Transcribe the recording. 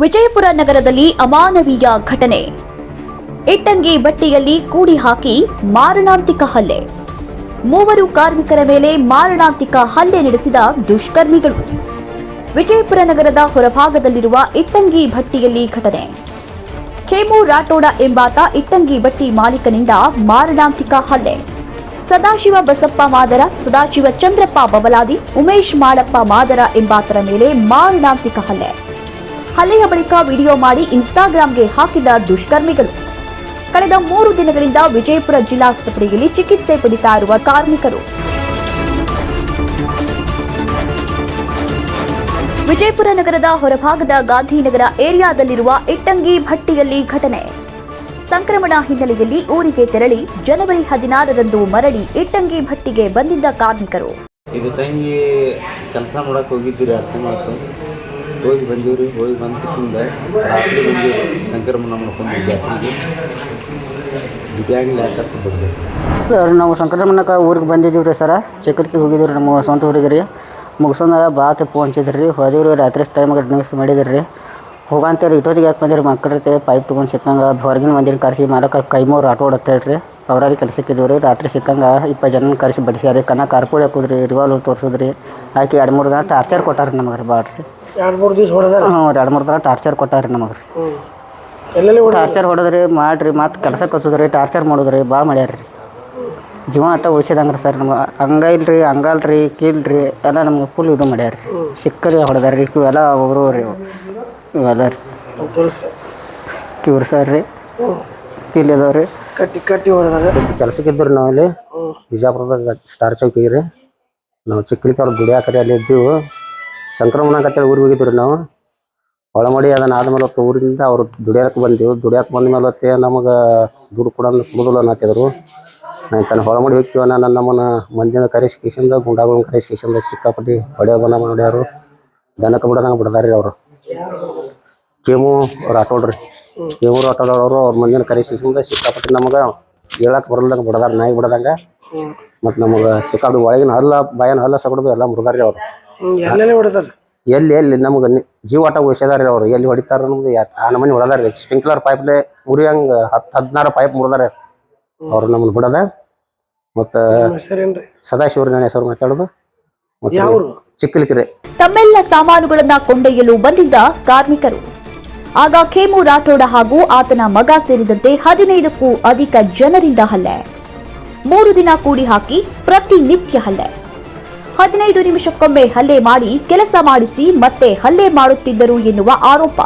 ವಿಜಯಪುರ ನಗರದಲ್ಲಿ ಅಮಾನವೀಯ ಘಟನೆ. ಇಟ್ಟಂಗಿ ಬಟ್ಟೆಯಲ್ಲಿ ಕೂಡಿ ಹಾಕಿ ಮಾರಣಾಂತಿಕ ಹಲ್ಲೆ. ಮೂವರು ಕಾರ್ಮಿಕರ ಮೇಲೆ ಮಾರಣಾಂತಿಕ ಹಲ್ಲೆ ನಡೆಸಿದ ದುಷ್ಕರ್ಮಿಗಳು. ವಿಜಯಪುರ ನಗರದ ಹೊರಭಾಗದಲ್ಲಿರುವ ಇಟ್ಟಂಗಿ ಭಟ್ಟಿಯಲ್ಲಿ ಘಟನೆ. ಖೇಮು ರಾಠೋಡ ಎಂಬಾತ ಇಟ್ಟಂಗಿ ಬಟ್ಟಿ ಮಾಲೀಕನಿಂದ ಮಾರಣಾಂತಿಕ ಹಲ್ಲೆ. ಸದಾಶಿವ ಬಸಪ್ಪ ಮಾದರ, ಸದಾಶಿವ ಚಂದ್ರಪ್ಪ ಬಬಲಾದಿ, ಉಮೇಶ್ ಮಾಳಪ್ಪ ಮಾದರ ಎಂಬಾತರ ಮೇಲೆ ಮಾರಣಾಂತಿಕ ಹಲ್ಲೆ. ಹಲ್ಲೆಯ ಬಳಿಕ ವಿಡಿಯೋ ಮಾಡಿ ಇನ್ಸ್ಟಾಗ್ರಾಂಗೆ ಹಾಕಿದ ದುಷ್ಕರ್ಮಿಗಳು. ಕಳೆದ ಮೂರು ದಿನಗಳಿಂದ ವಿಜಯಪುರ ಜಿಲ್ಲಾಸ್ಪತ್ರೆಯಲ್ಲಿ ಚಿಕಿತ್ಸೆ ಪಡಿತಾ ಇರುವ ಕಾರ್ಮಿಕರು. ವಿಜಯಪುರ ನಗರದ ಹೊರಭಾಗದ ಗಾಂಧಿನಗರ ಏರಿಯಾದಲ್ಲಿರುವ ಇಟ್ಟಂಗಿ ಭಟ್ಟಿಯಲ್ಲಿ ಘಟನೆ. ಸಂಕ್ರಮಣ ಹಿನ್ನೆಲೆಯಲ್ಲಿ ಊರಿಗೆ ತೆರಳಿ ಜನವರಿ ಹದಿನಾರರಂದು ಮರಳಿ ಇಟ್ಟಂಗಿ ಭಟ್ಟಿಗೆ ಬಂದಿದ್ದ ಕಾರ್ಮಿಕರು. ಇದು ತಂಗಿ ಕೆಲಸ ಮಾಡಕ್ಕೆ ಹೋಗಿದ್ದೀರಿ ಅರ್ಥ ಮಾತು ಹೋಗಿ ಬಂದೀವ್ರಿ, ಹೋಗಿ ಬಂದ ಖುಷಿಯಿಂದ ರಾತ್ರಿ ಬಂದು ಸಂಕ್ರಮಣ ಮಾಡ್ಕೊಂಡು ಜಾತ್ರೆಗೆ ಬಂದೆವು ಸರ್, ನಾವು ಸಂಕ್ರಮಣಕ್ಕೆ ಊರಿಗೆ ಬಂದಿದ್ದೀವಿ ರೀ ಸರ. ಚಿಕ್ಕದಕ್ಕೆ ಹೋಗಿದ್ದೀವಿ ರೀ ನಮ್ಮ ಸ್ವಂತ ಊರಿಗೆ ರೀ ಮುಗಿಸೋದ ಭಾಳ ಪೋಂಚಿದ್ರಿ ರೀ. ಹೋದಿವ್ರಿ ರೀ ರಾತ್ರಿ ಟೈಮ್ ಡ್ರಿಂಕ್ಸ್ ಮಾಡಿದ್ರಿ ರೀ. ಹೋಗಂತೇಳಿ ಇಟ್ಟೋದಿಗೆ ಯಾಕೆ ಬಂದಿರಿ ಮಕ್ಕಳ ಪೈಪ್ ತೊಗೊಂಡು ಸಿಕ್ಕಂಗೆ ಹೊರಗಿನ ಮಂದಿನ ಕರೆಸಿ ಮಾಡೋಕೆ ಕೈ ಮೂರು ಆಟೋ ಹೊಡತ್ತ ಹೇಳ್ರಿ ಅವ್ರಲ್ಲಿ ಕೆಲಸಕ್ಕಿದ್ದೀವಿ ರೀ ರಾತ್ರಿ ಸಿಕ್ಕಂಗೆ ಇಪ್ಪತ್ತು ಜನನ ಕರೆಸಿ ಬಡಿಸ್ಯಾರಿ. ಕನ್ನ ಕಾರ್ಪೋಡ್ ಹಾಕೋದ್ರಿ ರಿವಾಲ್ವರ್ ತೋರಿಸಿದ್ರಿ. ಆಕೆ ಎರಡು ಮೂರು ದಿನ ಟಾರ್ಚರ್ ಕೊಟ್ಟಾರ ನಮಗೆ ರೀ ಭಾಳ ರೀ. ಎರಡು ಮೂರು ದಿವಸ ಹೊಡೆದ್ರೆ? ಹ್ಞೂ ಎರಡು ಮೂರು ದಿನ ಟಾರ್ಚರ್ ಕೊಟ್ಟಾರ ರೀ ನಮಗೆ ರೀ ಎಲ್ಲೆಲ್ಲಿ ಟಾರ್ಚರ್ ಹೊಡೆದ್ರಿ ಮಾಡ್ರಿ ಮತ್ತು ಕೆಲಸ ಕಸೋದ್ರಿ ಟಾರ್ಚರ್ ಮಾಡೋದ್ರಿ ಭಾಳ ಮಾಡ್ಯಾರ ರೀ ಜೀವ ಆಟ ಉಳಿಸಿದಂಗೆ ರೀ ಸರ್ ನಮ್ಗೆ. ಹಂಗ ಇಲ್ರಿ ಹಂಗಲ್ರಿ ಕೀಲ್ರಿ ಎಲ್ಲ ನಮ್ಗೆ ಫುಲ್ ಇದು ಮಾಡ್ಯಾರ ರೀ ಸಿಕ್ಕರಿ ಹೊಡೆದಾರ ರೀ ಇವೆಲ್ಲ ಅವರು ರೀ. ಇವು. ಇವೆಲ್ಲ ರೀ. ಕಿವ್ರಿ ಸರ್ ರೀ. ಕೀಳಿದವ್ರಿ ಕೀಲ್ ಇದಾವೆ ರೀ ಕಟ್ಟಿ ಕಟ್ಟಿ ಹೊಡೆದಾರ. ಇದ್ದರು ನಾವಲ್ಲಿ ಇಲ್ಲಿ. ಬಿಜಾಪುರದಾಗ ಸ್ಟಾರ್ ಚೌಕಿಗೆ ರೀ ನಾವು ಚಿಕ್ಕಲಿಕ್ಕೆ ಅವ್ರು ದುಡಿಯಾಕರಿ ಅಲ್ಲಿ ಇದ್ದೀವಿ. ಸಂಕ್ರಮಣ ಕತ್ತೆ ಊರಿಗೆ ಹೋಗಿದ್ರು ನಾವು. ಒಳಮಡಿ ಅದನ್ನ ಆದ್ಮೇಲೆ ಹೊತ್ತು ಊರಿಂದ ಅವ್ರು ದುಡಿಯಕ್ಕೆ ಬಂದೀವಿ. ದುಡಿಯಕ್ಕೆ ಬಂದ ಮೇಲೆ ಹೊತ್ತೆ ನಮಗೆ ದುಡ್ಡು ಕೊಡ ಮೊದಲು ಅನ್ನತ್ತಿದ್ರು ನಾನು ತನ್ನ ಹೊಳಮಡಿ ಹೋಗ್ತೀವ ನಾನು ನಮ್ಮನ್ನ ಮಂದಿನ ಕರೆಸ್ಕೇಶನ್ದ ಗುಂಡಾಗಳನ್ನ ಕರೆಸ್ಕೇಶನ್ದ ಸಿಕ್ಕಾಪಟ್ಟಿ ಹೊಡೆಯೋ ಬನ್ನ ಮಾಡ್ಯಾರು ದನಕ್ಕೆ ಬಿಡೋದಂಗೆ ಬಿಡ್ದಾರಿ ಅವರು. ಕೇಮು ಅವ್ರು ಆಟೋಡ್ರಿ ರಾಠೋಡ್ ಅವರು ಅವ್ರ ಮಂದಿನ ಕರೆಸಿಂದ ಸಿಕ್ಕಾಪಟ್ಟೆ ನಮಗೆ ಹೇಳಕ್ಕೆ ಬರಲ್ದಂಗೆ ಬಿಡದಾರ ನಾಯಿ ಬಿಡದಂಗೆ ಮತ್ತು ನಮಗೆ ಸಿಕ್ಕಾಪಟ್ಟಿ ಒಳಗಿನ ಹಲ್ಲ ಬಾಯನ ಹಲ್ಲ ಸಗಡ್ದು ಎಲ್ಲ ಮುರಿದಾರ್ರಿ ಅವ್ರು. ಹ್ಞೂ ಎಲ್ಲೆಲ್ಲಿ ಹೊಡೆದಾರ? ಎಲ್ಲಿ ಎಲ್ಲಿ ನಮ್ಗೆ ಜೀವಾಟ ಜೀವ ಆಟ ಉಳಿಸಿದಾರೆ ಅವ್ರು. ಎಲ್ಲಿ ಹೊಡಿತಾರ ನಮ್ದು ಯಾ- ಆ ನಮ್ಮನೆ ಹೊಡೆದಾರ ಸ್ಪ್ರಿಂಕ್ಲರ್ ಪೈಪ್ಲೆ ಮುರಿಯಂಗೆ ಹತ್ತು ಹದಿನಾರು ಪೈಪ್ ಮುರಿದಾರೆ ಅವ್ರು ನಮ್ಮನ್ನು ಬಿಡದ. ಮತ್ತು ಸದಾಶಿವರು ನನ್ನ ಹೆಸರು ಮಾತಾಡೋದು. ಚಿಕ್ಕಲಿಕ್ರೆ. ತಮ್ಮೆಲ್ಲ ಸಾಮಾನುಗಳನ್ನ ಕೊಂಡೊಯ್ಯಲು ಬಂದಿದ್ದ ಕಾರ್ಮಿಕರು. ಆಗ ಖೇಮು ರಾಠೋಡ ಹಾಗೂ ಆತನ ಮಗ ಸೇರಿದಂತೆ ಹದಿನೈದಕ್ಕೂ ಅಧಿಕ ಜನರಿಂದ ಹಲ್ಲೆ. ಮೂರು ದಿನ ಕೂಡಿ ಹಾಕಿ ಪ್ರತಿನಿತ್ಯ ಹಲ್ಲೆ. ಹದಿನೈದು ನಿಮಿಷಕ್ಕೊಮ್ಮೆ ಹಲ್ಲೆ ಮಾಡಿ ಕೆಲಸ ಮಾಡಿಸಿ ಮತ್ತೆ ಹಲ್ಲೆ ಮಾಡುತ್ತಿದ್ದರು ಎನ್ನುವ ಆರೋಪ.